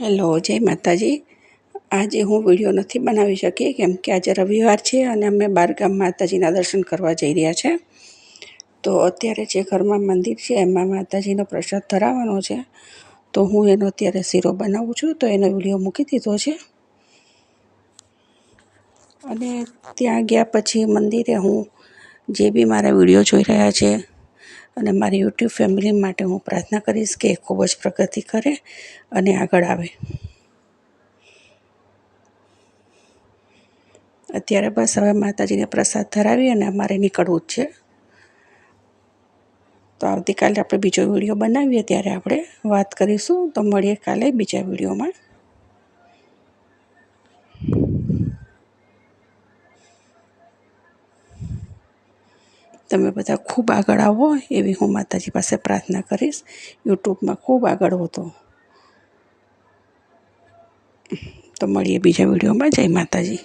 Hello, જય માતાજી. આજે હું વીડિયો નથી બનાવી શકી, કેમ કે આજે રવિવાર છે અને અમે બારગામ માતાજીના દર્શન કરવા જઈ રહ્યા છે. તો અત્યારે જે ઘરમાં મંદિર છે, એમાં માતાજીનો પ્રસાદ ધરાવવાનો છે. તો હું એનો અત્યારે શીરો બનાવું છું, તો એનો વીડિયો મૂકી દીધો છે. અને ત્યાં ગયા પછી મંદિરે હું જે બી મારા વીડિયો જોઈ રહ્યા છે અને મારી યુટ્યુબ ફેમિલી માટે હું પ્રાર્થના કરીશ કે એ ખૂબ જ પ્રગતિ કરે અને આગળ આવે. અત્યારે બસ હવે માતાજીને પ્રસાદ ધરાવી અને અમારે નીકળવું જ છે. તો આવતીકાલે આપણે બીજો વીડિયો બનાવીએ, ત્યારે આપણે વાત કરીશું. તો મળીએ કાલે બીજા વિડીયોમાં. તમે બધા ખૂબ આગળ આવો એવી હું માતાજી પાસે પ્રાર્થના કરીશ. યુટ્યુબમાં ખૂબ આગળ હોતો તો મળીએ બીજા વિડીયોમાં. જય માતાજી.